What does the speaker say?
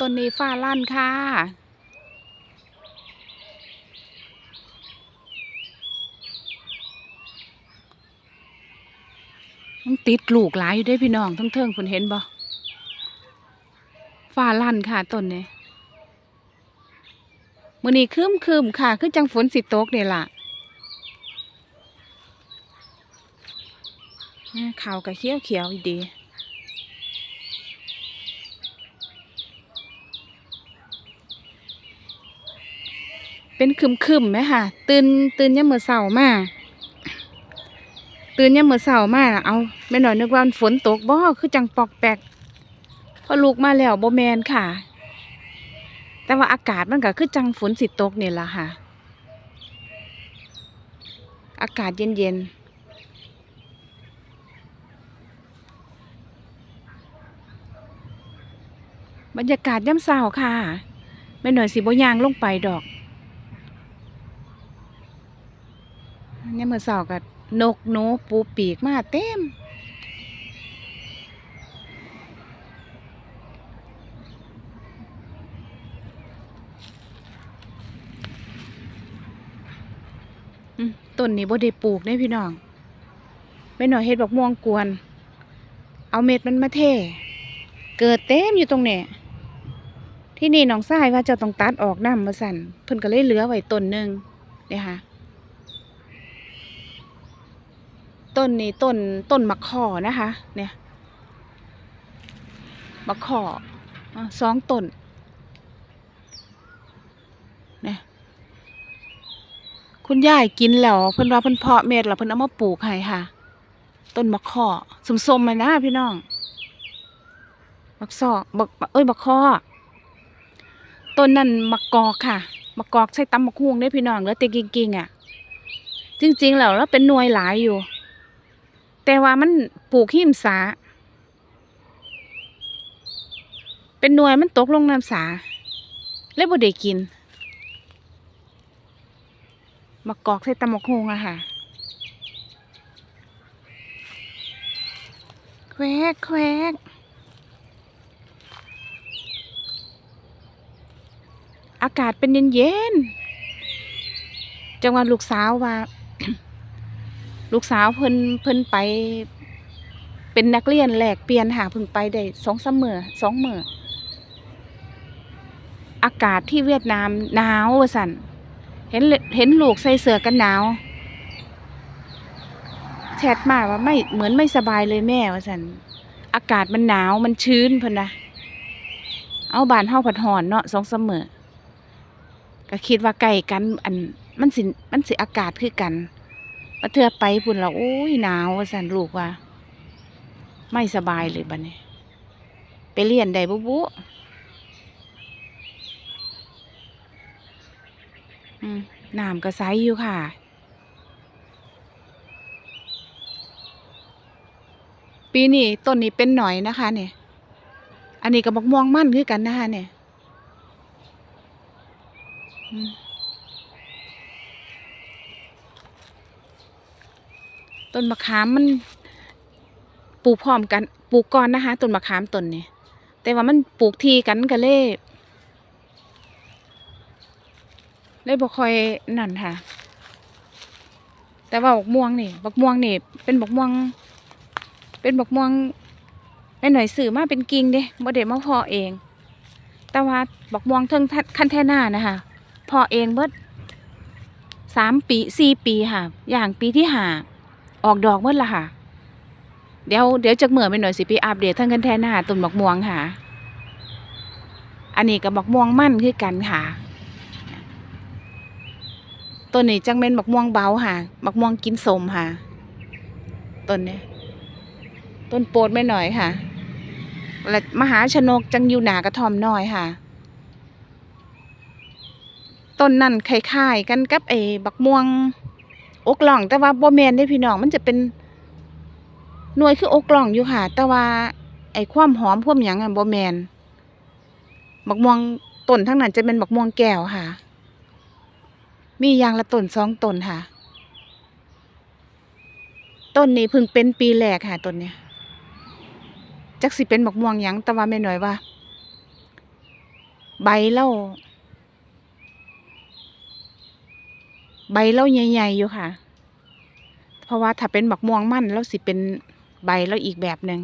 ต้นนี้ฟ้าลั่นค่ะ มันติดลูกหลายอยู่ได้พี่น้องทั้งเทิงคุณเห็นบ่ฟ้าลั่นค่ะต้นนี้มื้อนี้คืมคืมๆค่ะ คือจังฝนสิตกเนี่ยล่ะแม่ขาวกับเขียวเขียวๆดี เป็นคึมคึมๆไหมค่ะ ตื่นตื่นยามมื้อเช้ามาตื่นยามมื้อเช้ามาน่ะเอาแม่หน่อยนึกว่าฝนตกบ่คือจังปอกแปกพอลูกมาแล้วโบแมนค่ะ แต่ว่าอากาศมันก็คือจังฝนสิตกเนี่ยล่ะค่ะ อากาศเย็นๆบรรยากาศย่ำเช้าค่ะแม่หน่อยสิบ่ย่างลงไปดอก เนี่ยมือสาวกับนกหนูปูปีกมาเต็มต้นนี้บ่ได้ปลูกได้พี่น้องไม่หน่อยเฮ็ดบอกม่วงกวน เอาเม็ดมันมาเท เกิดเต็มอยู่ตรงนี้ที่นี่น้องทรายว่าจะต้องตัดออกน้ำมาสั่นเพิ่นก็เลยเหลือไว้ต้นหนึ่งเนี่ยค่ะ ต้นนี้ต้นต้นมะขอนะคะ เนี่ยมะขออสองต้นเนี่ยคุณยายกินแล้วเพิ่นว่าเพิ่นเพาะเม็ดแล้วเพิ่นเอามาปลูกให้ค่ะ ต้นมะขอสมๆมานะพี่น้องมักซอกบักเอ้ยมะขอต้นนั่นมะกอกค่ะมะกอกใช้ตำมะฮวงได้พี่น้องแล้วแต่กิ่งๆอะ จริง ๆ แล้วแล้วเป็นหน่วยหลายอยู่ แต่ว่ามันปลูกหิมสา เป็นหน่วยมันตกลงน้ำสาเลยบ่ได้กินมะกอกใส่ตำมะฮงอะค่ะแควกแควกอากาศเป็นเย็นๆจังหวะลูกสาวว่า ลูกสาวเพิ่นเพิ่นไป เป็นนักเรียนแหลกเปลี่ยนหาเพิ่งไปได้สองสามมื้อสองมื้ออากาศที่เวียดนามหนาวสั่นเห็นเห็นลูกใส่เสื้อกันหนาวแชทมาว่าไม่เหมือนไม่สบายเลยแม่ว่าสั่นอากาศมันหนาวมันชื้นเพิ่นนะเอาบานเฮาผัดหอนเนาะสองสมือก็คิดว่าใกล้กัน อันมันสิมันสิอากาศคือกัน มาเทือไปพุ่นเราโอ้ยหนาวสันลูกว่า ไม่สบายเลยบัดนี้ ไปเรียนได้บุบุอืมน้ำก็ใสอยู่ค่ะ ปีนี้ต้นนี้เป็นหน่อยนะคะ เนี่ย อันนี้ก็บักม่วงมั่นคือกันนะคะเนี่ยอืม ต้นมะขามมันปลูกพร้อมกันปลูกก่อนนะคะต้นมะขามต้นนี้แต่ว่ามันปลูกทีกันก็เลยเลยบ่ค่อยนั่นค่ะ แต่ว่าบักม่วงนี่บักม่วงนี่เป็นบักม่วง เป็นบักม่วงแม่หน่อยสื่อมาเป็นกิ่งเด้บ่ได้มาเพาะเอง แต่ว่าบักม่วงเทิงคันแท่หน้านะคะเพาะเองเบิดสามปีสี่ปีค่ะ อย่างปีที่ห้า ออกดอกเมื่อละค่ะ เดี๋ยวเดี๋ยวจากเหมือไปหน่อยสิไปอัปเดตทั้งกันแทนหน้าต้นบักม่วงค่ะ อันนี้กับบักม่วงมั่นคือกันค่ะต้นนี้จังเป็นบักม่วงเบาค่ะบักม่วงกินสมค่ะต้นเนี้ยต้นโปรดไม่หน่อยค่ะ และมหาชนกจังอยู่หนากระทอมน้อยค่ะต้นนั่นคล้ายๆกันกับไอ้บักม่วง อกล่องแต่ว่าบ่แมนได้พี่น้องมันจะเป็นหน่วยคืออกล่องอยู่ค่ะ แต่ว่า ไอ้ความหอมความหยังอะบ่แมนบักม่วงต้นทั้งนั้นจะเป็นบักม่วงแก้วค่ะ มียางละต้นสองต้นค่ะ ต้นนี้เพิ่งเป็นปีแรกค่ะต้นเนี้ยจักสิเป็นบักม่วงหยังแต่ว่าแม่หน้อยว่า ใบเล่า ใบเล่าใหญ่ๆอยู่ค่ะ เพราะว่าถ้าเป็นบักม่วงมันแล้วสิเป็นใบแล้วอีกแบบหนึ่ง